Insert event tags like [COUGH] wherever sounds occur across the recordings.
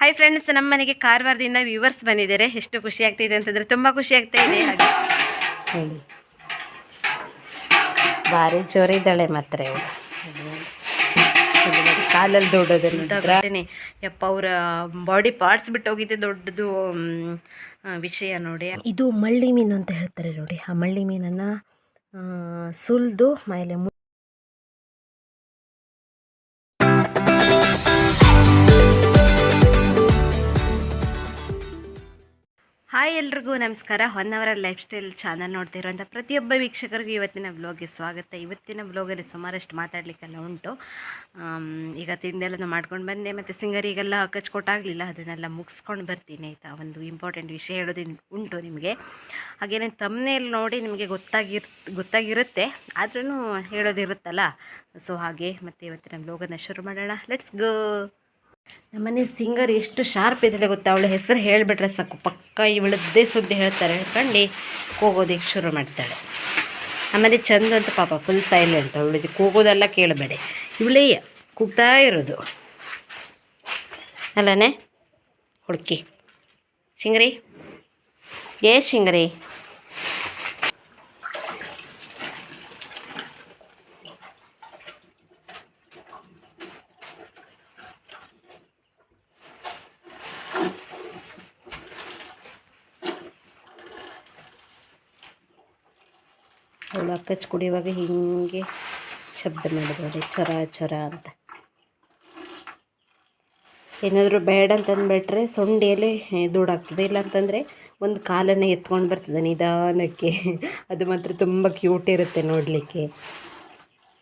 Hi friends ನಮ್ಮ ಮನೆಗೆ ಕಾರವಾರದಿಂದ viewers ಬಂದಿದ್ದಾರೆ. ಎಷ್ಟು ಖುಷಿ ಆಗ್ತಿದೆ ಅಂತಂದ್ರೆ ತುಂಬ ಖುಷಿ ಆಗ್ತಾ ಇದೆ. ಹಾಗೆ. ಭಾರಿ ಜೋರಿದ್ದಾಳೆ ಮಾತ್ರ ಕಾಲಲ್ಲಿ ದೊಡ್ಡೋದನ್ನು ಯಪ್ಪ ಅವರ ಬಾಡಿ ಪಾರ್ಟ್ಸ್ ಬಿಟ್ಟು ಹೋಗಿದ್ದೆ ದೊಡ್ಡದು ವಿಷಯ ನೋಡಿ. ಇದು ಮಳ್ಳಿ ಮೀನು ಅಂತ ಹೇಳ್ತಾರೆ ನೋಡಿ. ಆ ಮಳ್ಳಿ ಮೀನನ್ನ ಸುಲಿದು ಮೇಲೆ ಹಾಯ್ ಎಲ್ರಿಗೂ ನಮಸ್ಕಾರ. One hour lifestyle channel ನೋಡ್ತಾ ಇರುವಂಥ ಪ್ರತಿಯೊಬ್ಬ ವೀಕ್ಷಕರಿಗೂ ಇವತ್ತಿನ ಬ್ಲಾಗ್ಗೆ ಸ್ವಾಗತ. ಇವತ್ತಿನ ಬ್ಲಾಗಲ್ಲಿ ಸುಮಾರಷ್ಟು ಮಾತಾಡಲಿಕ್ಕೆಲ್ಲ ಉಂಟು. ಈಗ ತಿಂಡಿ ಎಲ್ಲ ಮಾಡ್ಕೊಂಡು ಬಂದೆ. ಮತ್ತು ಸಿಂಗರಿಗೆಲ್ಲ ಕಚ್ಕೊಟ್ಟಾಗಲಿಲ್ಲ. ಅದನ್ನೆಲ್ಲ ಮುಗಿಸ್ಕೊಂಡು ಬರ್ತೀನಿ ಆಯಿತಾ? ಒಂದು ಇಂಪಾರ್ಟೆಂಟ್ ವಿಷಯ ಹೇಳೋದು ಉಂಟು ನಿಮಗೆ. ಹಾಗೇನೆ ತಮ್ಮನೇಲಿ ನೋಡಿ ನಿಮಗೆ ಗೊತ್ತಾಗಿರ್, ಗೊತ್ತಾಗಿರುತ್ತೆ. ಆದ್ರೂ ಹೇಳೋದಿರುತ್ತಲ್ಲ? ಸೊ ಹಾಗೆ ಮತ್ತು ಇವತ್ತಿನ ಬ್ಲಾಗನ್ನು ಶುರು ಮಾಡೋಣ. ಲೆಟ್ಸ್ ಗೋ ನಮ್ಮನೆ ಸಿಂಗರ್ ಎಷ್ಟು ಶಾರ್ಪ್ ಇದ್ದಾಳೆ ಗೊತ್ತಾ? ಅವಳ ಹೆಸರು ಹೇಳಿಬಿಟ್ರೆ ಸಾಕು. ಪಕ್ಕ ಇವಳದ್ದೇ ಸುದ್ದಿ ಹೇಳ್ತಾರೆ ಹೇಳ್ಕೊಂಡು ಕೂಗೋದಕ್ಕೆ ಶುರು ಮಾಡ್ತಾಳೆ. ಆಮೇಲೆ ಚಂದ ಅಂತ ಪಾಪ ಫುಲ್ ಸೈಲೆಂಟ್ ಅವಳಿಗೆ ಕೂಗೋದೆಲ್ಲ ಕೇಳಬೇಡಿ. ಇವಳೇ ಕೂಗ್ತಾ ಇರೋದು. ಅಲ್ಲನೇ? ಹುಡುಕಿ. ಶಿಂಗರಿ? ಏ ಶಿಂಗರಿ? ಅವಳು ಹಚ್ಚಿ ಕುಡಿಯುವಾಗ ಹೀಗೆ ಶಬ್ದ ಮಾಡಿದ್ರಿ ಚರ ಚರ ಅಂತ. ಏನಾದರೂ ಬೇಡ ಅಂತಂದ್ಬಿಟ್ರೆ ಸೊಂಡೆಯಲ್ಲಿ ದೂಡಾಗ್ತದೆ. ಇಲ್ಲ ಅಂತಂದರೆ ಒಂದು ಕಾಲನ್ನು ಎತ್ಕೊಂಡು ಬರ್ತದೆ ನಿಧಾನಕ್ಕೆ. ಅದು ಮಾತ್ರ ತುಂಬ ಕ್ಯೂಟ್ ಇರುತ್ತೆ ನೋಡಲಿಕ್ಕೆ.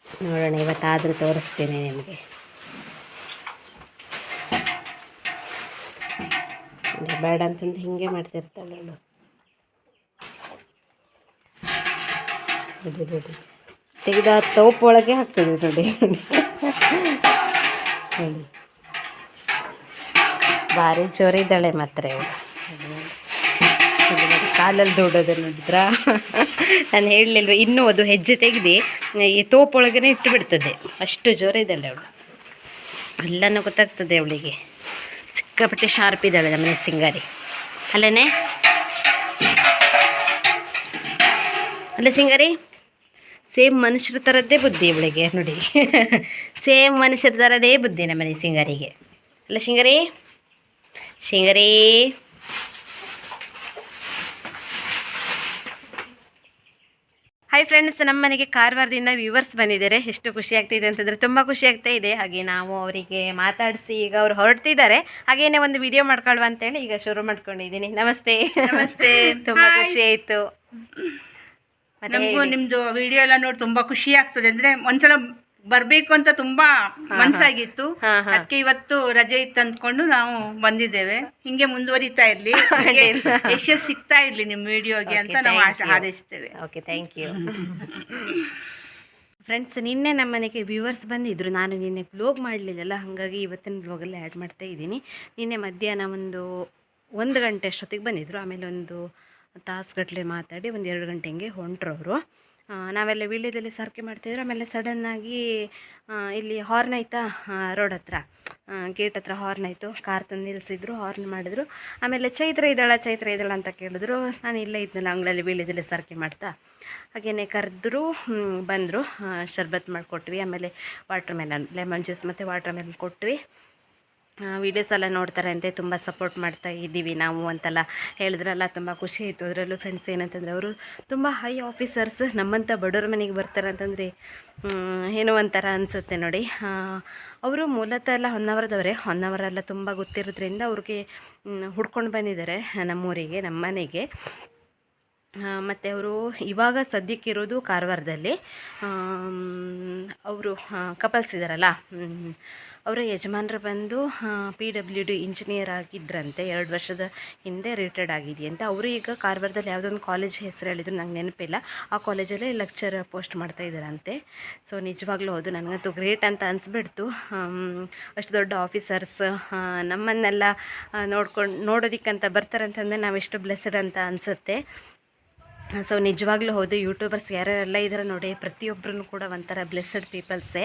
ನೋಡೋಣ, ಇವತ್ತಾದರೂ ತೋರಿಸ್ತೇನೆ ನಿಮಗೆ. ಬೇಡ ಅಂತಂದು ಹಿಂಗೆ ಮಾಡ್ತಿರ್ತಾಳೆ ನೋಡಿ ನೋಡಿ ತೆಗೆದ ತೋಪ್ ಒಳಗೆ ಹಾಕ್ತದೆ ನೋಡಿ. ನೋಡಿ ಭಾರಿ ಜೋರಿದ್ದಾಳೆ ಮಾತ್ರ. ಕಾಲಲ್ಲಿ ದೊಡ್ಡೋದು ನೋಡಿದ್ರ? ನಾನು ಹೇಳಲಿಲ್ವ, ಇನ್ನೂ ಅದು ಹೆಜ್ಜೆ ತೆಗೆದು ಈ ತೋಪೊಳಗನೆ ಇಟ್ಟು ಬಿಡ್ತದೆ. ಅಷ್ಟು ಜೋರಿದ್ದಾಳೆ ಅವಳು. ಎಲ್ಲನೂ ಗೊತ್ತಾಗ್ತದೆ ಅವಳಿಗೆ. ಸಿಕ್ಕಾಪಟ್ಟೆ ಶಾರ್ಪ್ ಇದ್ದಾಳೆ ನಮ್ಮನೆ ಸಿಂಗಾರಿ. ಅಲ್ಲನೇ? ಅಲ್ಲ ಸಿಂಗಾರಿ? ಸೇಮ್ ಮನುಷ್ಯರ ಥರದ್ದೇ ಬುದ್ಧಿ ಇವಳಿಗೆ ನೋಡಿ. [LAUGHS] ಸೇಮ್ ಮನುಷ್ಯರ ಥರದೇ ಬುದ್ಧಿ ನಮ್ಮನೆ ಸಿಂಗರಿಗೆ. ಅಲ್ಲ ಸಿಂಗರಿ? ಸಿಂಗರಿ? ಹಾಯ್ ಫ್ರೆಂಡ್ಸ್ ನಮ್ಮ ಮನೆಗೆ ಕಾರವಾರದಿಂದ ವ್ಯೂವರ್ಸ್ ಬಂದಿದ್ದಾರೆ. ಎಷ್ಟು ಖುಷಿ ಆಗ್ತಿದೆ ಅಂತಂದರೆ ತುಂಬ ಖುಷಿ ಆಗ್ತಾ ಇದೆ. ಹಾಗೆ ನಾವು ಅವರಿಗೆ ಮಾತಾಡಿಸಿ ಈಗ ಅವ್ರು ಹೊರಡ್ತಿದ್ದಾರೆ. ಹಾಗೇನೇ ಒಂದು ವಿಡಿಯೋ ಮಾಡ್ಕೊಳ್ಳುವ ಅಂತೇಳಿ ಈಗ ಶುರು ಮಾಡ್ಕೊಂಡಿದ್ದೀನಿ. ನಮಸ್ತೆ. ನಮಸ್ತೆ. [LAUGHS] ತುಂಬ ಖುಷಿ ಆಯಿತು. ನಮಗೂ. ನಿಮ್ದು ವಿಡಿಯೋ ಎಲ್ಲ ನೋಡಿ ತುಂಬಾ ಖುಷಿ ಆಗ್ತದೆ. ಅಂದ್ರೆ ಒಂದ್ಸಲ ಬರ್ಬೇಕು ಅಂತ ತುಂಬಾ ಮನ್ಸಾಗಿತ್ತು. ಅದಕ್ಕೆ ಇವತ್ತು ರಜೆ ಇತ್ತು ಅಂದ್ಕೊಂಡು ನಾವು ಬಂದಿದ್ದೇವೆ. ಹಿಂಗೆ ಮುಂದುವರಿತಾ ಇರ್ಲಿ. [LAUGHS] ಯಶಸ್ ಸಿಗ್ತಾ ಇರ್ಲಿ ನಿಮ್ ವಿಡಿಯೋಗೆ ಅಂತ ನಾವು ಆದೇಶಿಸ್ತೇವೆ. ಹಾರೈಸ್ತೇವೆ ಓಕೆ ಥ್ಯಾಂಕ್ ಯು ಫ್ರೆಂಡ್ಸ್ ನಿನ್ನೆ ನಮ್ಮ ಮನೆಗೆ ವ್ಯೂವರ್ಸ್ ಬಂದಿದ್ದರು ನಾನು ನಿನ್ನೆ ಬ್ಲೋಗ್ ಮಾಡಲಿಲ್ಲಲ್ಲ ಹಾಗಾಗಿ ಇವತ್ತಿನ ಬ್ಲಾಗಲ್ಲಿ ಆ್ಯಡ್ ಮಾಡ್ತಾ ಇದ್ದೀನಿ. ನಿನ್ನೆ ಮಧ್ಯಾಹ್ನ ಒಂದು ಒಂದು ಗಂಟೆ ಅಷ್ಟೊತ್ತಿಗೆ ಬಂದಿದ್ದರು ಆಮೇಲೆ ಒಂದು ತಾಸುಗಟ್ಟಲೆ ಮಾತಾಡಿ ಒಂದು ಎರಡು ಗಂಟೆ ಹಿಂಗೆ ಹೊಂಟ್ರು ಅವರು ನಾವೆಲ್ಲ ವೀಳ್ಯದಲ್ಲಿ ಸಾರಿಗೆ ಮಾಡ್ತಿದ್ರು, ಆಮೇಲೆ ಸಡನ್ನಾಗಿ ಇಲ್ಲಿ ಹಾರ್ನ್ ಆಯ್ತಾ? ರೋಡ್ ಹತ್ರ. ಗೇಟ್ ಹತ್ರ ಹಾರ್ನ್ ಆಯಿತು. ಕಾರ್ ತಂದು ನಿಲ್ಲಿಸಿದ್ರು ಹಾರ್ನ್ ಮಾಡಿದ್ರು. ಆಮೇಲೆ ಚೈತ್ರ ಇದ್ದಾಳ ಚೈತ್ರ ಇದ್ದಾಳ ಅಂತ ಕೇಳಿದ್ರು. ನಾನು ಇಲ್ಲೇ ಇದ್ದಲ್ಲ ಅಂಗಳಲ್ಲಿ ವೀಳ್ಯದಲ್ಲಿ ಸರ್ಕೆ ಮಾಡ್ತಾ. ಹಾಗೇನೆ ಕರೆದ್ರು ಬಂದರು. ಶರ್ಬತ್ ಮಾಡಿಕೊಟ್ವಿ. ಆಮೇಲೆ ವಾಟ್ರ್ ಮೆಲನ್ ಲೆಮನ್ ಜ್ಯೂಸ್ ಮತ್ತು ವಾಟ್ರ್ ಮೆಲನ್ ಕೊಟ್ವಿ. ವೀಡಿಯೋಸ್ ಎಲ್ಲ ನೋಡ್ತಾರೆ ಅಂತೆ ತುಂಬ ಸಪೋರ್ಟ್ ಮಾಡ್ತಾ ಇದ್ದೀವಿ ನಾವು ಅಂತೆಲ್ಲ ಹೇಳಿದ್ರಲ್ಲ, ತುಂಬ ಖುಷಿ ಆಯಿತು. ಅದರಲ್ಲೂ ಫ್ರೆಂಡ್ಸ್ ಏನಂತಂದರೆ ಅವರು ತುಂಬ ಹೈ ಆಫೀಸರ್ಸ್ ನಮ್ಮಂಥ ಬಡವ್ರ ಮನೆಗೆ ಬರ್ತಾರೆ ಅಂತಂದರೆ ಏನೋ ಒಂಥರ ಅನಿಸುತ್ತೆ ನೋಡಿ. ಅವರು ಮೂಲತಃ ಎಲ್ಲ ಹೊನ್ನಾವರದವರೇ. ಹೊನ್ನಾವರೆಲ್ಲ ತುಂಬ ಗೊತ್ತಿರೋದ್ರಿಂದ ಅವ್ರಿಗೆ ಹುಡ್ಕೊಂಡು ಬಂದಿದ್ದಾರೆ ನಮ್ಮೂರಿಗೆ, ನಮ್ಮ ಮನೆಗೆ. ಮತ್ತು ಅವರು ಇವಾಗ ಸದ್ಯಕ್ಕಿರೋದು ಕಾರವಾರದಲ್ಲಿ. ಅವರು ಕಪಲ್ಸ್ ಇದ್ದಾರಲ್ಲ ಅವರ ಯಜಮಾನರು ಬಂದು ಪಿ ಡಬ್ಲ್ಯೂ ಡಿ ಇಂಜಿನಿಯರ್ ಆಗಿದ್ದರಂತೆ ಎರಡು ವರ್ಷದ ಹಿಂದೆ ರಿಟೈರ್ಡ್ ಆಗಿದೆಯಂತೆ. ಅವರು ಈಗ ಕಾರವಾರದಲ್ಲಿ ಯಾವುದೊಂದು ಕಾಲೇಜ್ ಹೆಸರು ಹೇಳಿದ್ರು, ನಂಗೆ ನೆನಪಿಲ್ಲ. ಆ ಕಾಲೇಜಲ್ಲೇ ಲೆಕ್ಚರ್ ಪೋಸ್ಟ್ ಮಾಡ್ತಾ ಇದ್ದಾರಂತೆ. ಸೊ ನಿಜವಾಗ್ಲೂ ಹೌದು, ನನಗಂತೂ ಗ್ರೇಟ್ ಅಂತ ಅನಿಸ್ಬಿಡ್ತು. ಅಷ್ಟು ದೊಡ್ಡ ಆಫೀಸರ್ಸ್ ನಮ್ಮನ್ನೆಲ್ಲ ನೋಡ್ಕೊಂಡು, ನೋಡೋದಿಕ್ಕಂತ ಬರ್ತಾರಂತಂದರೆ ನಾವೆಷ್ಟು ಬ್ಲೆಸ್ಡ್ ಅಂತ ಅನಿಸುತ್ತೆ. ಸೊ ನಿಜವಾಗ್ಲೂ ಹೌದು ಯೂಟ್ಯೂಬರ್ಸ್ ಯಾರ್ಯಾರೆಲ್ಲ ಇದ್ದಾರೆ ನೋಡಿ ಪ್ರತಿಯೊಬ್ಬರೂ ಕೂಡ ಒಂಥರ ಬ್ಲೆಸ್ಸಡ್ ಪೀಪಲ್ಸೇ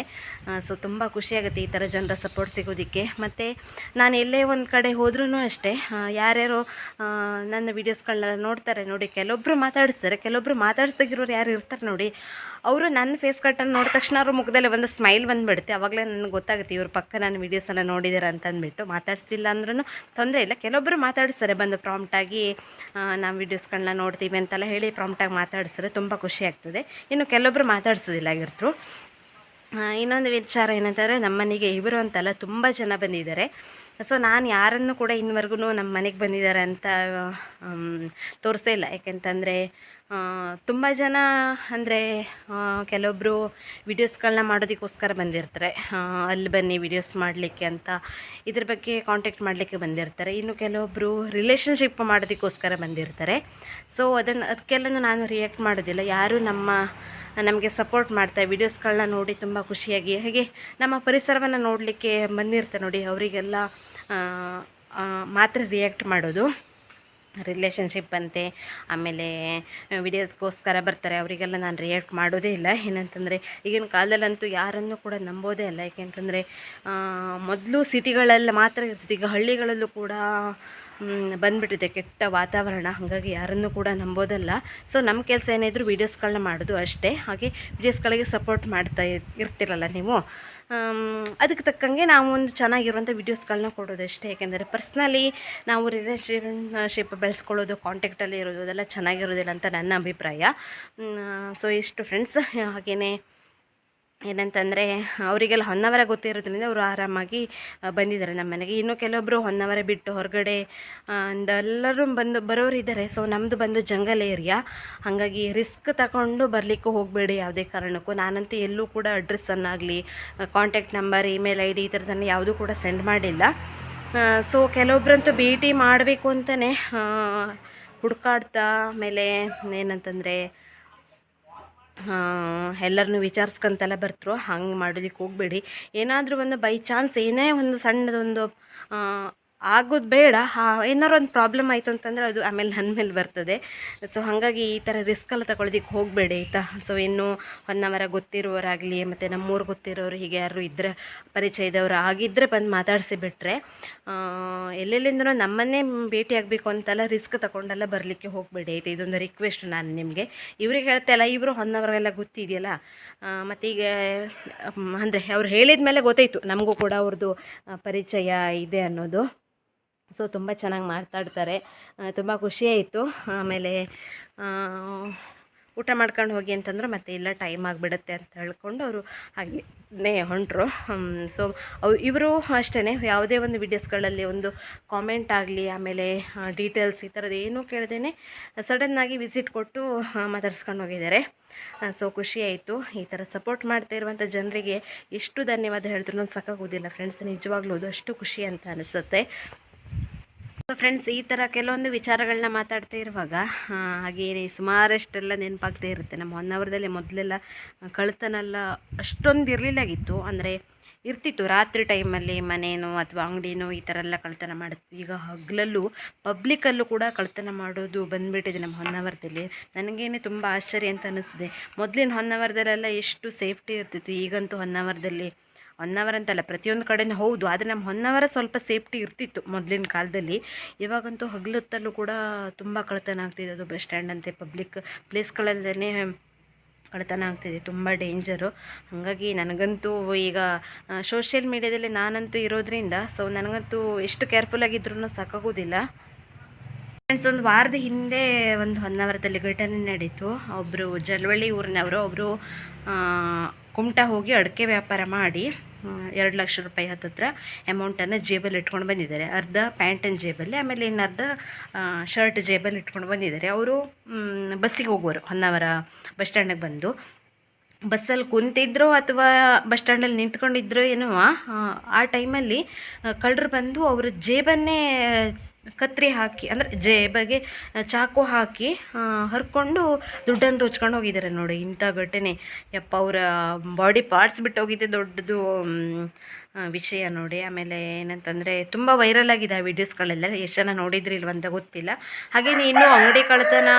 ಸೊ ತುಂಬ ಖುಷಿಯಾಗುತ್ತೆ ಈ ಥರ ಜನರ ಸಪೋರ್ಟ್ ಸಿಗೋದಕ್ಕೆ. ಮತ್ತು ನಾನು ಎಲ್ಲೇ ಒಂದು ಕಡೆ ಹೋದ್ರೂ ಅಷ್ಟೇ ಯಾರ್ಯಾರು ನನ್ನ ವೀಡಿಯೋಸ್ಗಳನ್ನೆಲ್ಲ ನೋಡ್ತಾರೆ ನೋಡಿ ಕೆಲವೊಬ್ಬರು ಮಾತಾಡಿಸ್ತಾರೆ ಕೆಲವೊಬ್ಬರು ಮಾತಾಡಿಸ್ದಾಗಿರೋರು ಯಾರು ಇರ್ತಾರೆ ನೋಡಿ, ಅವರು ನನ್ನ ಫೇಸ್ ಕಟ್ಟನ್ನು ನೋಡಿದ ತಕ್ಷಣ ಅವ್ರ ಮುಖದಲ್ಲಿ ಒಂದು ಸ್ಮೈಲ್ ಬಂದುಬಿಡುತ್ತೆ. ಆವಾಗಲೇ ನನಗೆ ಗೊತ್ತಾಗುತ್ತೆ, ಇವ್ರ ಪಕ್ಕ ನನ್ನ ವೀಡಿಯೋಸ್ ಎಲ್ಲ ನೋಡಿದ್ದಾರೆ ಅಂತ ಅಂದ್ಬಿಟ್ಟು ಮಾತಾಡಿಸ್ತಿಲ್ಲ ಅಂದ್ರೂ ತೊಂದರೆ ಇಲ್ಲ ಕೆಲವೊಬ್ಬರು ಮಾತಾಡಿಸ್ತಾರೆ, ಬಂದು ಪ್ರಾಂಪ್ಟಾಗಿ ನಾವು ವೀಡಿಯೋಸ್ಗಳನ್ನ ನೋಡ್ತೀವಿ ಅಂತೆಲ್ಲ ಹೇಳಿ ಪ್ರಾಂಪ್ಟಾಗಿ ಮಾತಾಡಿಸಿದ್ರೆ ತುಂಬ ಖುಷಿ ಆಗ್ತದೆ. ಇನ್ನು ಕೆಲವೊಬ್ಬರು ಮಾತಾಡಿಸೋದಿಲ್ಲ, ಆಗಿರ್ತರು. ಇನ್ನೊಂದು ವಿಚಾರ ಏನಂತಂದರೆ, ನಮ್ಮನೆಗೆ ಇವರು ಅಂತಲ್ಲ ತುಂಬ ಜನ ಬಂದಿದ್ದಾರೆ. ಸೊ ನಾನು ಯಾರನ್ನು ಕೂಡ ಇನ್ನವರೆಗೂ ನಮ್ಮ ಮನೆಗೆ ಬಂದಿದ್ದಾರೆ ಅಂತ ತೋರಿಸೇ ಇಲ್ಲ. ಯಾಕೆಂತಂದರೆ ತುಂಬ ಜನ ಅಂದರೆ ಕೆಲವೊಬ್ಬರು ವಿಡಿಯೋಸ್ಗಳನ್ನ ಮಾಡೋದಕ್ಕೋಸ್ಕರ ಬಂದಿರ್ತಾರೆ. ಅಲ್ಲಿ ಬನ್ನಿ ವಿಡಿಯೋಸ್ ಮಾಡಲಿಕ್ಕೆ ಅಂತ ಇದ್ರ ಬಗ್ಗೆ ಕಾಂಟ್ಯಾಕ್ಟ್ ಮಾಡಲಿಕ್ಕೆ ಬಂದಿರ್ತಾರೆ. ಇನ್ನು ಕೆಲವೊಬ್ಬರು ರಿಲೇಷನ್ಶಿಪ್ ಮಾಡೋದಕ್ಕೋಸ್ಕರ ಬಂದಿರ್ತಾರೆ. ಸೊ ಅದನ್ನು ಅದಕ್ಕೆಲ್ಲನೂ ನಾನು ರಿಯಾಕ್ಟ್ ಮಾಡೋದಿಲ್ಲ. ಯಾರು ನಮ್ಮ ನಮಗೆ ಸಪೋರ್ಟ್ ಮಾಡ್ತಾ ವೀಡಿಯೋಸ್ಗಳನ್ನ ನೋಡಿ ತುಂಬ ಖುಷಿಯಾಗಿ. ಹಾಗೆ ನಮ್ಮ ಪರಿಸರವನ್ನು ನೋಡಲಿಕ್ಕೆ ಬಂದಿರ್ತಾರೆ ನೋಡಿ, ಅವರಿಗೆಲ್ಲ ಮಾತ್ರ ರಿಯಾಕ್ಟ್ ಮಾಡೋದು. ರಿಲೇಷನ್ಶಿಪ್ ಅಂತೆ, ಆಮೇಲೆ ವಿಡಿಯೋಸ್ಗೋಸ್ಕರ ಬರ್ತಾರೆ, ಅವರಿಗೆಲ್ಲ ನಾನು ರಿಯಾಕ್ಟ್ ಮಾಡೋದೇ ಇಲ್ಲ. ಏನಂತಂದರೆ, ಈಗಿನ ಕಾಲದಲ್ಲಂತೂ ಯಾರನ್ನು ಕೂಡ ನಂಬೋದೇ ಇಲ್ಲ. ಯಾಕೆಂತಂದರೆ ಮೊದಲು ಸಿಟಿಗಳಲ್ಲಿ ಮಾತ್ರ ಇರ್ತಿತ್ತು. ಈಗ ಹಳ್ಳಿಗಳಲ್ಲೂ ಕೂಡ ಬಂದ್ಬಿಟ್ಟಿದೆ ಕೆಟ್ಟ ವಾತಾವರಣ. ಹಾಗಾಗಿ ಯಾರನ್ನು ಕೂಡ ನಂಬೋದಲ್ಲ. ಸೊ ನಮ್ಮ ಕೆಲಸ ಏನಿದ್ರು ವೀಡಿಯೋಸ್ಗಳನ್ನ ಮಾಡೋದು ಅಷ್ಟೇ. ಹಾಗೆ ವೀಡಿಯೋಸ್ಗಳಿಗೆ ಸಪೋರ್ಟ್ ಮಾಡ್ತಾ ಇರ್- ಇರ್ತಿರಲ್ಲ ನೀವು. ಅದಕ್ಕೆ ತಕ್ಕಂಗೆ ನಾವು ಒಂದು ಚೆನ್ನಾಗಿರುವಂಥ ವೀಡಿಯೋಸ್ಗಳನ್ನ ಕೊಡೋದು ಅಷ್ಟೇ ಏಕೆಂದರೆ ಪರ್ಸ್ನಲಿ ನಾವು ರಿಲೇಷನ್ಶಿಪ್ ಬೆಳೆಸ್ಕೊಳ್ಳೋದು ಕಾಂಟ್ಯಾಕ್ಟಲ್ಲಿ ಇರೋದು ಅದೆಲ್ಲ ಚೆನ್ನಾಗಿರೋದಿಲ್ಲ ಅಂತ ನನ್ನ ಅಭಿಪ್ರಾಯ. ಸೊ ಇಷ್ಟು ಫ್ರೆಂಡ್ಸ್ ಹಾಗೆಯೇ ಏನಂತಂದರೆ, ಅವರಿಗೆಲ್ಲ ಹೊನ್ನವರ ಗೊತ್ತಿರೋದ್ರಿಂದ ಅವರು ಆರಾಮಾಗಿ ಬಂದಿದ್ದಾರೆ ನಮ್ಮ ಮನೆಗೆ. ಇನ್ನು ಕೆಲವೊಬ್ಬರು ಹೊನ್ನವರ ಬಿಟ್ಟು ಹೊರಗಡೆ ಎಲ್ಲರೂ ಬಂದು ಬರೋರು ಇದ್ದಾರೆ. ಸೊ ನಮ್ಮದು ಬಂದು ಜಂಗಲ್ ಏರಿಯಾ ಹಾಗಾಗಿ ರಿಸ್ಕ್ ತಗೊಂಡು ಬರಲಿಕ್ಕೂ ಹೋಗಬೇಡಿ ಯಾವುದೇ ಕಾರಣಕ್ಕೂ. ನಾನಂತೂ ಎಲ್ಲೂ ಕೂಡ ಅಡ್ರೆಸ್ಸನ್ನಾಗಲಿ contact number email I D ಈ ಥರದನ್ನು ಯಾವುದೂ ಕೂಡ ಸೆಂಡ್ ಮಾಡಿಲ್ಲ. ಸೊ ಕೆಲವೊಬ್ಬರಂತೂ ಭೇಟಿ ಮಾಡಬೇಕು ಅಂತಲೇ ಹುಡುಕಾಡ್ತಾ, ಆಮೇಲೆ ಏನಂತಂದರೆ ಎಲ್ಲರನ್ನೂ ವಿಚಾರಿಸ್ಕೊಂತೆಲ್ಲ ಬರ್ತರು, ಹಂಗೆ ಮಾಡೋದಕ್ಕೆ ಹೋಗಬೇಡಿ. ಏನಾದರೂ ಒಂದು ಬೈ ಚಾನ್ಸ್ ಏನೇ ಒಂದು ಸಣ್ಣದೊಂದು ಆಗೋದು ಬೇಡ. ಹಾ, ಏನಾರು ಒಂದು ಪ್ರಾಬ್ಲಮ್ ಆಯಿತು ಅಂತಂದರೆ ಅದು ಆಮೇಲೆ ನನ್ನ ಮೇಲೆ ಬರ್ತದೆ. ಸೊ ಹಾಗಾಗಿ ಈ ಥರ ರಿಸ್ಕ್ ಎಲ್ಲ ತಗೊಳ್ಳೋದಕ್ಕೆ ಹೋಗಬೇಡಿ, ಆಯಿತಾ? ಸೊ ಇನ್ನು ಹೊನ್ನವರ ಗೊತ್ತಿರೋರಾಗಲಿ, ಮತ್ತು ನಮ್ಮೂರು ಗೊತ್ತಿರೋರು, ಹೀಗೆ ಯಾರು ಇದ್ದರೆ ಪರಿಚಯದವರು ಆಗಿದ್ದರೆ ಬಂದು ಮಾತಾಡಿಸಿ ಬಿಟ್ಟರೆ ಎಲ್ಲೆಲ್ಲಿಂದನೋ ನಮ್ಮನ್ನೇ ಭೇಟಿ ಆಗಬೇಕು ಅಂತೆಲ್ಲ ರಿಸ್ಕ್ ತಗೊಂಡೆಲ್ಲ ಬರಲಿಕ್ಕೆ ಹೋಗಬೇಡಿ ಆಯಿತು? ಇದೊಂದು ರಿಕ್ವೆಸ್ಟ್ ನಾನು ನಿಮಗೆ. ಇವ್ರಿಗೆ ಹೇಳ್ತಾಯಿಲ್ಲ ಇವರು ಹೊನ್ನವರೆಲ್ಲ ಗೊತ್ತಿದೆಯಲ್ಲ? ಮತ್ತು ಈಗ ಅಂದರೆ ಅವ್ರು ಹೇಳಿದ ಮೇಲೆ ಗೊತ್ತಾಯಿತು, ನಮಗೂ ಕೂಡ ಅವ್ರದ್ದು ಪರಿಚಯ ಇದೆ ಅನ್ನೋದು. ಸೊ ತುಂಬ ಚೆನ್ನಾಗಿ ಮಾತಾಡ್ತಾರೆ. ತುಂಬ ಖುಷಿಯಾಯಿತು ಆಮೇಲೆ ಊಟ ಮಾಡ್ಕೊಂಡು ಹೋಗಿ ಅಂತಂದ್ರೆ ಮತ್ತೆ ಇಲ್ಲ ಟೈಮ್ ಆಗಿಬಿಡುತ್ತೆ ಅಂತ ಹೇಳ್ಕೊಂಡು ಅವರು ಹಾಗೇ ಹೊಂಟರು. ಸೊ ಅವ್ರು ಇವರು ಅಷ್ಟೇ ಯಾವುದೇ ಒಂದು ವಿಡಿಯೋಸ್ಗಳಲ್ಲಿ ಒಂದು ಕಾಮೆಂಟ್ ಆಗಲಿ, ಆಮೇಲೆ ಡೀಟೇಲ್ಸ್ ಈ ಥರದ್ದು ಏನೂ ಕೇಳ್ದೇ ಸಡನ್ನಾಗಿ ವಿಸಿಟ್ ಕೊಟ್ಟು ಮಾತಾಡ್ಸ್ಕೊಂಡು ಹೋಗಿದ್ದಾರೆ. ಸೊ ಆಯಿತು. ಈ ಥರ ಸಪೋರ್ಟ್ ಮಾಡ್ತಾ ಇರುವಂಥ ಜನರಿಗೆ ಎಷ್ಟು ಧನ್ಯವಾದ ಹೇಳಿದ್ರು. ಸಾಕಾಗೋದಿಲ್ಲ ಫ್ರೆಂಡ್ಸ್ ನಿಜವಾಗ್ಲೂ ಅದು ಅಷ್ಟು ಖುಷಿ ಅಂತ ಅನಿಸುತ್ತೆ. ಫ್ರೆಂಡ್ಸ್ ಈ ಥರ ಕೆಲವೊಂದು ವಿಚಾರಗಳನ್ನ ಮಾತಾಡ್ತಾ ಇರುವಾಗ ಹಾಗೇನೇ ಸುಮಾರಷ್ಟೆಲ್ಲ ನೆನಪಾಗ್ತಾ ಇರುತ್ತೆ. ನಮ್ಮ ಹೊನ್ನಾವರದಲ್ಲಿ ಮೊದಲೆಲ್ಲ ಕಳ್ತನ ಎಲ್ಲ ಅಷ್ಟೊಂದು ಇರಲಿಲ್ಲಾಗಿತ್ತು ಅಂದರೆ ಇರ್ತಿತ್ತು. ರಾತ್ರಿ ಟೈಮಲ್ಲಿ ಮನೇನೋ ಅಥವಾ ಅಂಗಡಿನೋ ಈ ಥರ ಎಲ್ಲ ಕಳ್ತನ ಮಾಡುತ್ತೆ. ಈಗ ಹಗಲಲ್ಲೂ ಪಬ್ಲಿಕಲ್ಲೂ ಕೂಡ ಕಳ್ತನ ಮಾಡೋದು ಬಂದುಬಿಟ್ಟಿದೆ ನಮ್ಮ ಹೊನ್ನಾವರದಲ್ಲಿ ನನಗೇನೆ ತುಂಬ ಆಶ್ಚರ್ಯ ಅಂತ ಅನ್ನಿಸ್ತಿದೆ. ಮೊದಲಿನ ಹೊನ್ನಾವರದಲ್ಲೆಲ್ಲ ಎಷ್ಟು ಸೇಫ್ಟಿ ಇರ್ತಿತ್ತು. ಈಗಂತೂ ಹೊನ್ನಾವರದಲ್ಲಿ ಹೊನ್ನಾವರ ಅಂತಲ್ಲ ಪ್ರತಿಯೊಂದು ಕಡೆನೂ ಹೌದು. ಆದರೆ ನಮ್ಮ ಹೊನ್ನಾವರ ಸ್ವಲ್ಪ ಸೇಫ್ಟಿ ಇರ್ತಿತ್ತು ಮೊದಲಿನ ಕಾಲದಲ್ಲಿ. ಇವಾಗಂತೂ ಹಗಲೊತ್ತಲ್ಲೂ ಕೂಡ ತುಂಬ ಕಳ್ತನ ಆಗ್ತಿದೆ. ಅದು ಬಸ್ ಸ್ಟ್ಯಾಂಡ್ ಅಂತೆ, ಪಬ್ಲಿಕ್ ಪ್ಲೇಸ್ಗಳಲ್ಲೇ ಕಳ್ತನ ಆಗ್ತಿದೆ. ತುಂಬ ಡೇಂಜರು. ಹಾಗಾಗಿ ನನಗಂತೂ ಈಗ ಸೋಷಿಯಲ್ ಮೀಡ್ಯಾದಲ್ಲಿ ನಾನಂತೂ ಇರೋದ್ರಿಂದ, ಸೊ ನನಗಂತೂ ಎಷ್ಟು ಕೇರ್ಫುಲ್ಲಾಗಿದ್ರೂ ಸಾಕಾಗೋದಿಲ್ಲ. ಫ್ರೆಂಡ್ಸ್ ಒಂದು ವಾರದ ಹಿಂದೆ ಒಂದು ಹೊನ್ನಾವರದಲ್ಲಿ ಘಟನೆ ನಡೀತು. ಒಬ್ಬರು ಜಲವಳ್ಳಿ ಊರಿನವರು ಒಬ್ಬರು ಕುಮಟಾ ಹೋಗಿ ಅಡಿಕೆ ವ್ಯಾಪಾರ ಮಾಡಿ ಎರಡು ಲಕ್ಷ ರೂಪಾಯಿ ಹತ್ತತ್ರ ಅಮೌಂಟನ್ನು ಜೇಬಲ್ಲಿ ಇಟ್ಕೊಂಡು ಬಂದಿದ್ದಾರೆ. ಅರ್ಧ ಪ್ಯಾಂಟನ್ನು ಜೇಬಲ್ಲಿ, ಆಮೇಲೆ ಇನ್ನು ಅರ್ಧ ಶರ್ಟ್ ಜೇಬಲ್ಲಿ ಇಟ್ಕೊಂಡು ಬಂದಿದ್ದಾರೆ. ಅವರು ಬಸ್ಸಿಗೆ ಹೋಗೋರು ಹೊನ್ನಾವರ ಬಸ್ ಸ್ಟ್ಯಾಂಡಿಗೆ ಬಂದು. ಬಸ್ಸಲ್ಲಿ ಕುಂತಿದ್ರೋ ಅಥವಾ ಬಸ್ ಸ್ಟ್ಯಾಂಡಲ್ಲಿ ನಿಂತ್ಕೊಂಡಿದ್ರೋ ಏನೋ, ಆ ಟೈಮಲ್ಲಿ ಕಳ್ಳರು ಬಂದು ಅವ್ರ ಜೇಬನ್ನೇ ಕತ್ರಿ ಹಾಕಿ, ಅಂದರೆ ಜೇಬಗೆ ಚಾಕು ಹಾಕಿ ಹರ್ಕೊಂಡು ದುಡ್ಡನ್ನು ದೋಚ್ಕೊಂಡು ಹೋಗಿದ್ದಾರೆ ನೋಡಿ ಇಂಥ ಘಟನೆ. ಯಪ್ಪ, ಅವರ ಬಾಡಿ ಪಾರ್ಟ್ಸ್ ಬಿಟ್ಟು ಹೋಗಿದೆ ದೊಡ್ಡದು ವಿಷಯ ನೋಡಿ. ಆಮೇಲೆ ಏನಂತಂದರೆ ತುಂಬ ವೈರಲ್ ಆಗಿದೆ ಆ ವಿಡಿಯೋಸ್ಗಳೆಲ್ಲ ಎಷ್ಟು ಜನ ನೋಡಿದ್ರಿ ಇಲ್ವಂತ ಗೊತ್ತಿಲ್ಲ. ಹಾಗೆಯೇ ಇನ್ನೂ ಅಂಗಡಿ ಕಳ್ತನ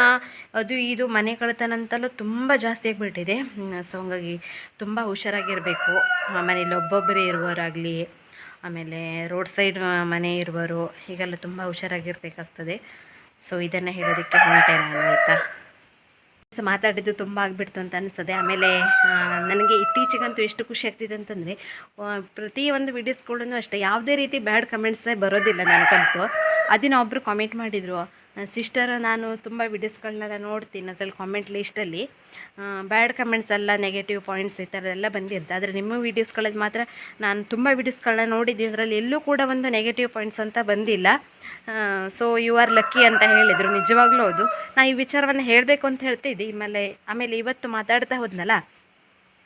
ಅದು ಇದು, ಮನೆ ಕಳ್ತನ ಅಂತಲೂ ತುಂಬ ಜಾಸ್ತಿ ಆಗಿಬಿಟ್ಟಿದೆ. ಸೊ ಹಂಗಾಗಿ ತುಂಬ ಹುಷಾರಾಗಿರಬೇಕು. ಮನೇಲಿ ಒಬ್ಬೊಬ್ಬರೇ ಇರುವವರಾಗಲಿ. ಆಮೇಲೆ ರೋಡ್ ಸೈಡ್ ಮನೆ ಇರುವವರು ಹೀಗೆಲ್ಲ ತುಂಬ ಹುಷಾರಾಗಿರಬೇಕಾಗ್ತದೆ. ಸೊ ಇದನ್ನು ಹೇಳೋದಕ್ಕೆ ಹೊಂಟೆ ನಾನು, ಆಯಿತಾ? ಮಾತಾಡಿದ್ದು ತುಂಬ ಆಗಿಬಿಡ್ತು ಅಂತ ಅನಿಸ್ತದೆ ಆಮೇಲೆ ನನಗೆ ಇತ್ತೀಚೆಗಂತೂ ಎಷ್ಟು ಖುಷಿ ಆಗ್ತಿದೆ ಅಂತಂದರೆ ಪ್ರತಿಯೊಂದು ವೀಡಿಯೋಸ್ಗಳನ್ನು ಅಷ್ಟೇ, ಯಾವುದೇ ರೀತಿ ಬ್ಯಾಡ್ ಕಮೆಂಟ್ಸೇ ಬರೋದಿಲ್ಲ ನನಗಂತೂ ಅದನ್ನ ಒಬ್ಬರು ಕಾಮೆಂಟ್ ಮಾಡಿದರು ಸಿಸ್ಟರ್ ನಾನು ತುಂಬ ವಿಡಿಯೋಸ್ಗಳನ್ನೆಲ್ಲ ನೋಡ್ತೀನಿ ಅದರಲ್ಲಿ ಕಾಮೆಂಟ್ ಲಿಸ್ಟಲ್ಲಿ ಬ್ಯಾಡ್ ಕಮೆಂಟ್ಸ್ ಎಲ್ಲ ನೆಗೆಟಿವ್ ಪಾಯಿಂಟ್ಸ್ ಈ ಥರದೆಲ್ಲ ಬಂದಿರುತ್ತೆ. ಆದರೆ ನಿಮ್ಮ ವೀಡಿಯೋಸ್ಗಳಲ್ಲಿ ಮಾತ್ರ ನಾನು ತುಂಬ ವೀಡಿಯೋಸ್ಗಳನ್ನ ನೋಡಿದ್ದೀನಿ. ಅದರಲ್ಲಿ ಎಲ್ಲೂ ಕೂಡ ಒಂದು ನೆಗೆಟಿವ್ ಪಾಯಿಂಟ್ಸ್ ಅಂತ ಬಂದಿಲ್ಲ. ಸೊ ಯು ಆರ್ ಲಕ್ಕಿ ಅಂತ ಹೇಳಿದರು. ನಿಜವಾಗ್ಲೂ ಹೌದು. ನಾನು ಈ ವಿಚಾರವನ್ನು ಹೇಳಬೇಕು ಅಂತ ಹೇಳ್ತಿದ್ದೆ. ಆಮೇಲೆ ಆಮೇಲೆ ಇವತ್ತು ಮಾತಾಡ್ತಾ ಹೋದ್ನಲ್ಲ,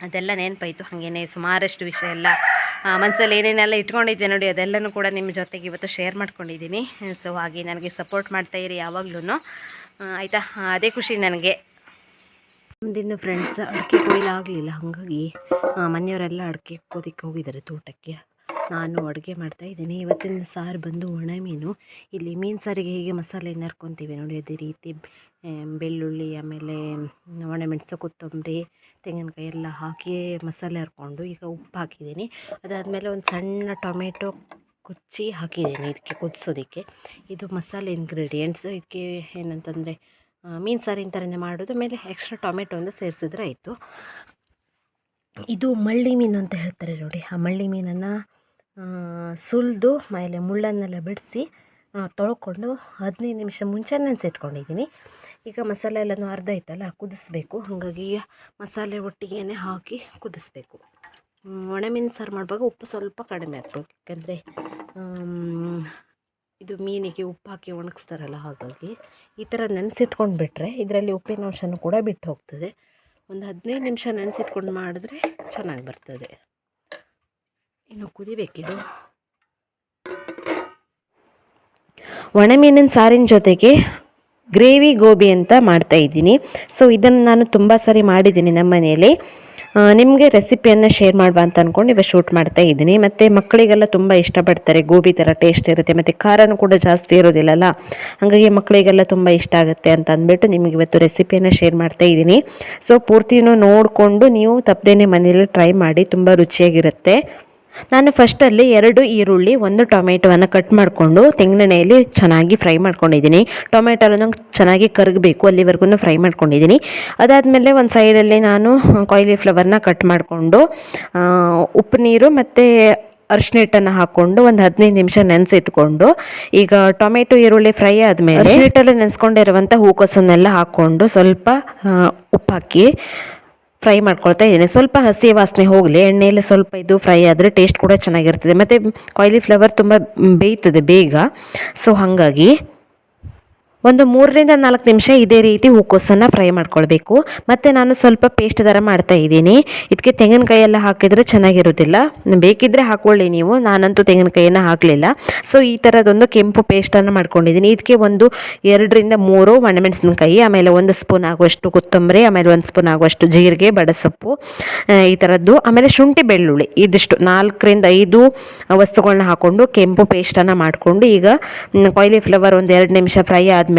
ಅದೆಲ್ಲ ನೆನಪಾಯಿತು. ಹಾಗೇನೆ ಸುಮಾರಷ್ಟು ವಿಷಯ ಎಲ್ಲ ಮನಸ್ಸಲ್ಲಿ ಏನೇನೆಲ್ಲ ಇಟ್ಕೊಂಡಿದ್ದೆ ನೋಡಿ, ಅದೆಲ್ಲನೂ ಕೂಡ ನಿಮ್ಮ ಜೊತೆಗೆ ಇವತ್ತು ಶೇರ್ ಮಾಡ್ಕೊಂಡಿದ್ದೀನಿ. ಸೊ ಹಾಗೆ ನನಗೆ ಸಪೋರ್ಟ್ ಮಾಡ್ತಾ ಇರಿ ಯಾವಾಗ್ಲೂ ಆಯಿತಾ? ಅದೇ ಖುಷಿ ನನಗೆ. ನಮ್ದಿನ್ನು ಫ್ರೆಂಡ್ಸ್ ಅಡಿಕೆ ಕೊಯ್ಲಾಗಲಿಲ್ಲ ಹಾಗಾಗಿ ಮನೆಯವರೆಲ್ಲ ಅಡಿಕೆ ಕೋದಿಕ್ಕೆ ಹೋಗಿದ್ದಾರೆ ತೋಟಕ್ಕೆ. ನಾನು ಅಡುಗೆ ಮಾಡ್ತಾ ಇದ್ದೀನಿ. ಇವತ್ತಿನ ಸಾರು ಬಂದು ಒಣ ಮೀನು. ಇಲ್ಲಿ ಮೀನು ಸಾರಿಗೆ ಹೇಗೆ ಮಸಾಲೆ ನರ್ಕೊತೀವಿ ನೋಡಿ, ಅದೇ ರೀತಿ ಬೆಳ್ಳುಳ್ಳಿ, ಆಮೇಲೆ ಒಣಮೆಣಸು ಕೊತ್ತಂಬರಿ, ತೆಂಗಿನಕಾಯಿ ಎಲ್ಲ ಹಾಕಿ ಮಸಾಲೆ ಹರ್ಕೊಂಡು ಈಗ ಉಪ್ಪು ಹಾಕಿದ್ದೀನಿ. ಅದಾದಮೇಲೆ ಒಂದು ಸಣ್ಣ ಟೊಮೆಟೊ ಕುಚ್ಚಿ ಹಾಕಿದ್ದೀನಿ ಇದಕ್ಕೆ, ಕುದಿಸೋದಕ್ಕೆ. ಇದು ಮಸಾಲೆ ಇಂಗ್ರೀಡಿಯೆಂಟ್ಸ್ ಇದಕ್ಕೆ ಏನಂತಂದರೆ ಮೀನು ಸಾರಿನ ಥರನೇ ಮಾಡೋದು. ಆಮೇಲೆ ಎಕ್ಸ್ಟ್ರಾ ಟೊಮೆಟೊ ಒಂದು ಸೇರಿಸಿದ್ರೆ ಆಯಿತು. ಇದು ಮಳ್ಳಿ ಮೀನು ಅಂತ ಹೇಳ್ತಾರೆ ನೋಡಿ. ಆ ಮಳ್ಳಿ ಮೀನನ್ನು ಸುಲಿದು ಮೇಲೆ ಮುಳ್ಳನ್ನೆಲ್ಲ ಬಿಡಿಸಿ ತೊಳ್ಕೊಂಡು ಹದಿನೈದು ನಿಮಿಷ ಮುಂಚೆ ನೆನೆಸಿಟ್ಕೊಂಡಿದ್ದೀನಿ ಈಗ ಮಸಾಲೆ ಎಲ್ಲನೂ ಅರ್ಧ ಆಯ್ತಲ್ಲ, ಕುದಿಸ್ಬೇಕು. ಹಾಗಾಗಿ ಮಸಾಲೆ ಒಟ್ಟಿಗೆ ಹಾಕಿ ಕುದಿಸ್ಬೇಕು. ಒಣಮೀನು ಸಾರು ಮಾಡುವಾಗ ಉಪ್ಪು ಸ್ವಲ್ಪ ಕಡಿಮೆ ಹಾಕ್ಬೇಕು. ಯಾಕಂದರೆ ಇದು ಮೀನಿಗೆ ಉಪ್ಪು ಹಾಕಿ ಒಣಗಿಸ್ತಾರಲ್ಲ ಹಾಗಾಗಿ. ಈ ಥರ ನೆನೆಸಿಟ್ಕೊಂಡು ಬಿಟ್ಟರೆ ಇದರಲ್ಲಿ ಉಪ್ಪಿನ ಅಂಶನೂ ಕೂಡ ಬಿಟ್ಟು ಹೋಗ್ತದೆ. ಒಂದು ಹದಿನೈದು ನಿಮಿಷ ನೆನೆಸಿಟ್ಕೊಂಡು ಮಾಡಿದ್ರೆ ಚೆನ್ನಾಗಿ ಬರ್ತದೆ. ಇನ್ನು ಕುದಿಬೇಕಿದು. ಒಣಮೀನಿನ ಸಾರಿನ ಜೊತೆಗೆ ಗ್ರೇವಿ ಗೋಬಿ ಅಂತ ಮಾಡ್ತಾ ಇದ್ದೀನಿ. ಸೊ ಇದನ್ನು ನಾನು ತುಂಬ ಸಾರಿ ಮಾಡಿದ್ದೀನಿ ನಮ್ಮ ಮನೆಯಲ್ಲಿ. ನಿಮಗೆ ರೆಸಿಪಿಯನ್ನು ಶೇರ್ ಮಾಡುವ ಅಂತ ಅಂದ್ಕೊಂಡು ಇವಾಗ ಶೂಟ್ ಮಾಡ್ತಾ ಇದ್ದೀನಿ. ಮತ್ತು ಮಕ್ಕಳಿಗೆಲ್ಲ ತುಂಬ ಇಷ್ಟಪಡ್ತಾರೆ. ಗೋಬಿ ಥರ ಟೇಸ್ಟ್ ಇರುತ್ತೆ. ಮತ್ತು ಖಾರನೂ ಕೂಡ ಜಾಸ್ತಿ ಇರೋದಿಲ್ಲಲ್ಲ? ಹಾಗಾಗಿ ಮಕ್ಕಳಿಗೆಲ್ಲ ತುಂಬ ಇಷ್ಟ ಆಗುತ್ತೆ ಅಂತ ಅಂದ್ಬಿಟ್ಟು ನಿಮಗೆ ಇವತ್ತು ರೆಸಿಪಿಯನ್ನು ಶೇರ್ ಮಾಡ್ತಾ ಇದ್ದೀನಿ. ಸೊ ಪೂರ್ತಿನೂ ನೋಡಿಕೊಂಡು ನೀವು ತಪ್ಪದೇನೆ ಮನೇಲಿ ಟ್ರೈ ಮಾಡಿ. ತುಂಬ ರುಚಿಯಾಗಿರುತ್ತೆ. ನಾನು ಫಸ್ಟಲ್ಲಿ ಎರಡು ಈರುಳ್ಳಿ ಒಂದು ಟೊಮೆಟೊವನ್ನು ಕಟ್ ಮಾಡಿಕೊಂಡು ತೆಂಗಿನೆಣ್ಣೆಯಲ್ಲಿ ಚೆನ್ನಾಗಿ ಫ್ರೈ ಮಾಡ್ಕೊಂಡಿದ್ದೀನಿ. ಟೊಮೆಟೊನ ಚೆನ್ನಾಗಿ ಕರಗಬೇಕು ಅಲ್ಲಿವರೆಗೂ ಫ್ರೈ ಮಾಡ್ಕೊಂಡಿದ್ದೀನಿ. ಅದಾದಮೇಲೆ ಒಂದು ಸೈಡಲ್ಲಿ ನಾನು ಕಾಯ್ಲಿ ಫ್ಲವರ್ನ ಕಟ್ ಮಾಡಿಕೊಂಡು ಉಪ್ಪು ನೀರು ಮತ್ತು ಅರಿಶಿನ ಹಿಟ್ಟನ್ನು ಹಾಕ್ಕೊಂಡು ಒಂದು ಹದಿನೈದು ನಿಮಿಷ ನೆನೆಸಿಟ್ಕೊಂಡು ಈಗ ಟೊಮೆಟೊ ಈರುಳ್ಳಿ ಫ್ರೈ ಆದಮೇಲೆ ಅರಿಶಿನ ಹಿಟ್ಟಲ್ಲಿ ನೆನೆಸ್ಕೊಂಡಿರುವಂಥ ಹೂಕೋಸನ್ನೆಲ್ಲ ಹಾಕ್ಕೊಂಡು ಸ್ವಲ್ಪ ಉಪ್ಪು ಹಾಕಿ ಫ್ರೈ ಮಾಡ್ಕೊಳ್ತಾ ಇದ್ದೀನಿ. ಸ್ವಲ್ಪ ಹಸಿ ವಾಸನೆ ಹೋಗಲಿ, ಎಣ್ಣೆಯಲ್ಲಿ ಸ್ವಲ್ಪ ಇದು ಫ್ರೈ ಆದರೆ ಟೇಸ್ಟ್ ಕೂಡ ಚೆನ್ನಾಗಿರ್ತದೆ. ಮತ್ತು ಕಾಲಿಫ್ಲವರ್ ತುಂಬ ಬೇಯ್ತದೆ ಬೇಗ. ಸೊ ಹಾಗಾಗಿ ಒಂದು ಮೂರರಿಂದ ನಾಲ್ಕು ನಿಮಿಷ ಇದೇ ರೀತಿ ಹೂಕೋಸನ್ನು ಫ್ರೈ ಮಾಡ್ಕೊಳ್ಬೇಕು. ಮತ್ತು ನಾನು ಸ್ವಲ್ಪ ಪೇಸ್ಟ್ ಥರ ಮಾಡ್ತಾ ಇದ್ದೀನಿ. ಇದಕ್ಕೆ ತೆಂಗಿನಕಾಯಿ ಎಲ್ಲ ಹಾಕಿದರೆ ಚೆನ್ನಾಗಿರೋದಿಲ್ಲ ಬೇಕಿದ್ದರೆ ಹಾಕ್ಕೊಳ್ಳಿ ನೀವು. ನಾನಂತೂ ತೆಂಗಿನಕಾಯಿಯನ್ನು ಹಾಕಲಿಲ್ಲ. ಸೊ ಈ ಥರದೊಂದು ಕೆಂಪು ಪೇಸ್ಟನ್ನು ಮಾಡ್ಕೊಂಡಿದ್ದೀನಿ. ಇದಕ್ಕೆ ಒಂದು ಎರಡರಿಂದ ಮೂರು ಒಣಮೆಣಸಿನಕಾಯಿ, ಆಮೇಲೆ ಒಂದು ಸ್ಪೂನ್ ಆಗುವಷ್ಟು ಕೊತ್ತಂಬರಿ, ಆಮೇಲೆ ಒಂದು ಸ್ಪೂನ್ ಆಗುವಷ್ಟು ಜೀರಿಗೆ, ಬಡಸೊಪ್ಪು ಈ ಥರದ್ದು. ಆಮೇಲೆ ಶುಂಠಿ ಬೆಳ್ಳುಳ್ಳಿ, ಇದಿಷ್ಟು ನಾಲ್ಕರಿಂದ ಐದು ವಸ್ತುಗಳನ್ನ ಹಾಕ್ಕೊಂಡು ಕೆಂಪು ಪೇಸ್ಟನ್ನು ಮಾಡಿಕೊಂಡು ಈಗ ಕಾಯಿಲಿ ಫ್ಲವರ್ ಒಂದು ಎರಡು ನಿಮಿಷ ಫ್ರೈ ಆದಮೇಲೆ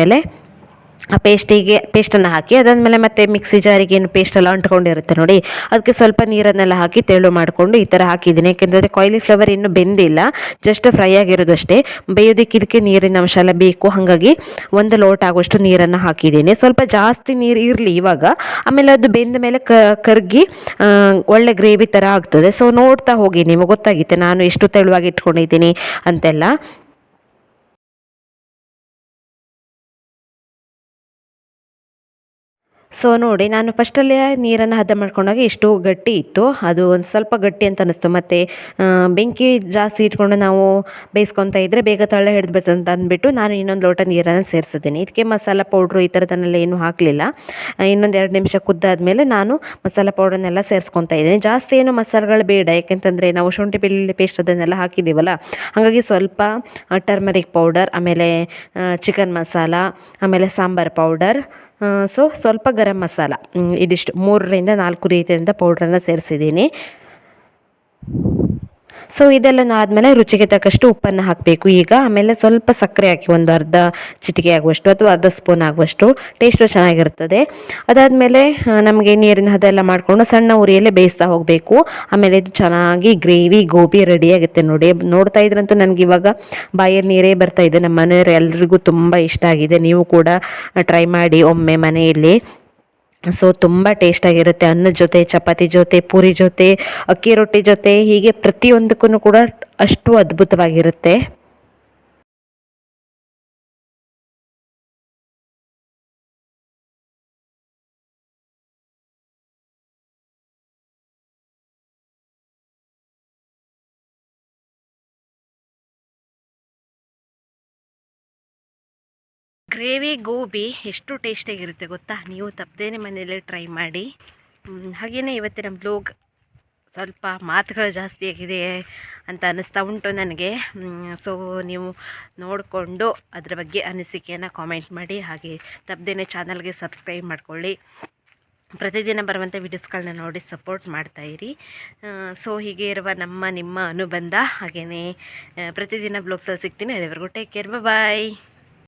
ಆ ಪೇಸ್ಟಿಗೆ, ಪೇಸ್ಟನ್ನು ಹಾಕಿ, ಅದಾದಮೇಲೆ ಮತ್ತೆ ಮಿಕ್ಸಿ ಜಾರಿಗೆ ಏನು ಪೇಸ್ಟೆಲ್ಲ ಅಂಟ್ಕೊಂಡಿರುತ್ತೆ ನೋಡಿ, ಅದಕ್ಕೆ ಸ್ವಲ್ಪ ನೀರನ್ನೆಲ್ಲ ಹಾಕಿ ತೆಳು ಮಾಡಿಕೊಂಡು ಈ ಥರ ಹಾಕಿದ್ದೀನಿ. ಯಾಕೆಂದರೆ ಕಾಯ್ಲಿ ಫ್ಲವರ್ ಇನ್ನೂ ಬೆಂದಿಲ್ಲ ಜಸ್ಟ್ ಫ್ರೈ ಆಗಿರೋದು ಅಷ್ಟೇ. ಬೇಯೋದಕ್ಕೆ ಇದಕ್ಕೆ ನೀರಿನ ಅಂಶ ಎಲ್ಲ ಬೇಕು. ಹಾಗಾಗಿ ಒಂದು ಲೋಟ ಆಗುವಷ್ಟು ನೀರನ್ನು ಹಾಕಿದ್ದೀನಿ. ಸ್ವಲ್ಪ ಜಾಸ್ತಿ ನೀರು ಇರಲಿ ಇವಾಗ. ಆಮೇಲೆ ಅದು ಬೆಂದ ಮೇಲೆ ಕ, ಕರಗಿ ಒಳ್ಳೆ ಗ್ರೇವಿ ಥರ ಆಗ್ತದೆ. ಸೊ ನೋಡ್ತಾ ಹೋಗಿ ನಿಮಗೆ ಗೊತ್ತಾಗಿತ್ತೆ. ನಾನು ಎಷ್ಟು ತೆಳುವಾಗಿ ಇಟ್ಕೊಂಡಿದ್ದೀನಿ ಅಂತೆಲ್ಲ. ಸೊ ನೋಡಿ, ನಾನು ಫಸ್ಟಲ್ಲೇ ನೀರನ್ನು ಹದ ಮಾಡ್ಕೊಂಡಾಗ ಎಷ್ಟು ಗಟ್ಟಿ ಇತ್ತು. ಅದು ಒಂದು ಸ್ವಲ್ಪ ಗಟ್ಟಿ ಅಂತ ಅನ್ನಿಸ್ತು ಮತ್ತು ಬೆಂಕಿ ಜಾಸ್ತಿ ಇಟ್ಕೊಂಡು ನಾವು ಬೇಯಿಸ್ಕೊತಾ ಇದ್ದರೆ ಬೇಗ ತಳ ಹಿಡಿದ್ಬಿಡ್ತು ಅಂತ ಅಂದ್ಬಿಟ್ಟು ನಾನು ಇನ್ನೊಂದು ಲೋಟ ನೀರನ್ನು ಸೇರಿಸಿದ್ದೀನಿ. ಇದಕ್ಕೆ ಮಸಾಲ ಪೌಡ್ರು ಈ ಥರದನ್ನೆಲ್ಲ ಏನೂ ಹಾಕಲಿಲ್ಲ. ಇನ್ನೊಂದು ಎರಡು ನಿಮಿಷ ಕುದ್ದಾದಮೇಲೆ ನಾನು ಮಸಾಲ ಪೌಡರ್ನೆಲ್ಲ ಸೇರಿಸ್ಕೊತಾ ಇದ್ದೀನಿ. ಜಾಸ್ತಿ ಏನು ಮಸಾಲೆಗಳು ಬೇಡ. ಯಾಕೆಂತಂದರೆ ನಾವು ಶುಂಠಿ ಬೆಳ್ಳುಳ್ಳಿ ಪೇಸ್ಟ್ ಅದನ್ನೆಲ್ಲ ಹಾಕಿದ್ದೀವಲ್ಲ ಹಾಗಾಗಿ ಸ್ವಲ್ಪ ಟರ್ಮರಿಕ್ ಪೌಡರ್ ಆಮೇಲೆ ಚಿಕನ್ ಮಸಾಲ, ಆಮೇಲೆ ಸಾಂಬಾರ್ ಪೌಡರ್ ಸೊ ಸ್ವಲ್ಪ ಗರಂ ಮಸಾಲ. ಇದಿಷ್ಟು ಮೂರರಿಂದ ನಾಲ್ಕು ರೀತಿಯಿಂದ ಪೌಡ್ರನ್ನು ಸೇರಿಸಿದ್ದೀನಿ. ಸೊ ಇದೆಲ್ಲ ಆದಮೇಲೆ ರುಚಿಗೆ ತಕ್ಕಷ್ಟು ಉಪ್ಪನ್ನು ಹಾಕಬೇಕು. ಈಗ ಆಮೇಲೆ ಸ್ವಲ್ಪ ಸಕ್ಕರೆ ಹಾಕಿ, ಒಂದು ಅರ್ಧ ಚಿಟಿಕೆ ಆಗುವಷ್ಟು ಅಥವಾ ಅರ್ಧ ಸ್ಪೂನ್ ಆಗುವಷ್ಟು ಟೇಸ್ಟು ಚೆನ್ನಾಗಿರ್ತದೆ ಅದಾದಮೇಲೆ ನಮಗೆ ನೀರಿನ ಹದ ಎಲ್ಲ ಮಾಡಿಕೊಂಡು ಸಣ್ಣ ಉರಿಯಲ್ಲೇ ಬೇಯಿಸ್ತಾ ಹೋಗಬೇಕು. ಆಮೇಲೆ ಇದು ಚೆನ್ನಾಗಿ ಗ್ರೇವಿ ಗೋಬಿ ರೆಡಿ ಆಗುತ್ತೆ ನೋಡಿ. ನೋಡ್ತಾ ಇದ್ರಂತೂ ನನಗೆ ಇವಾಗ ಬಾಯಲ್ಲಿ ನೀರೇ ಬರ್ತಾ ಇದೆ. ನಮ್ಮ ಮನೆಯವ್ರು ಎಲ್ರಿಗೂ ತುಂಬ ಇಷ್ಟ ಆಗಿದೆ. ನೀವು ಕೂಡ ಟ್ರೈ ಮಾಡಿ ಒಮ್ಮೆ ಮನೆಯಲ್ಲಿ. ಸೊ ತುಂಬ ಟೇಸ್ಟಾಗಿರುತ್ತೆ ಅನ್ನದ ಜೊತೆ, ಚಪಾತಿ ಜೊತೆ, ಪೂರಿ ಜೊತೆ, ಅಕ್ಕಿ ರೊಟ್ಟಿ ಜೊತೆ, ಹೀಗೆ ಪ್ರತಿಯೊಂದಕ್ಕೂ ಕೂಡ ಅಷ್ಟು ಅದ್ಭುತವಾಗಿರುತ್ತೆ. ಗ್ರೇವಿ, ಗೋಬಿ ಎಷ್ಟು ಟೇಸ್ಟಿಯಾಗಿರುತ್ತೆ ಗೊತ್ತಾ? ನೀವು ತಪ್ಪದೇನೆ ಮನೆಯಲ್ಲೇ ಟ್ರೈ ಮಾಡಿ. ಹಾಗೆಯೇ ಇವತ್ತಿನ ಬ್ಲೋಗ್ ಸ್ವಲ್ಪ ಮಾತುಗಳು ಜಾಸ್ತಿ ಆಗಿದೆ ಅಂತ ಅನ್ನಿಸ್ತಾ ಉಂಟು ನನಗೆ. ಸೊ ನೀವು ನೋಡಿಕೊಂಡು ಅದರ ಬಗ್ಗೆ ಅನಿಸಿಕೆಯನ್ನು ಕಾಮೆಂಟ್ ಮಾಡಿ, ಹಾಗೆ ತಪ್ಪದೇನೆ ಚಾನಲ್ಗೆ ಸಬ್ಸ್ಕ್ರೈಬ್ ಮಾಡಿಕೊಳ್ಳಿ. ಪ್ರತಿದಿನ ಬರುವಂಥ ವಿಡಿಯೋಸ್ಗಳನ್ನ ನೋಡಿ ಸಪೋರ್ಟ್ ಮಾಡ್ತಾಯಿರಿ ಸೊ ಹೀಗೆ ಇರುವ ನಮ್ಮ, ನಿಮ್ಮ ಅನುಬಂಧ. ಹಾಗೆಯೇ ಪ್ರತಿದಿನ ಬ್ಲಾಗ್ಸಲ್ಲಿ ಸಿಗ್ತೀನಿ. ಅದೇವರೆಗೂ ಟೇಕ್ ಕೇರ್ ಬಾಯ್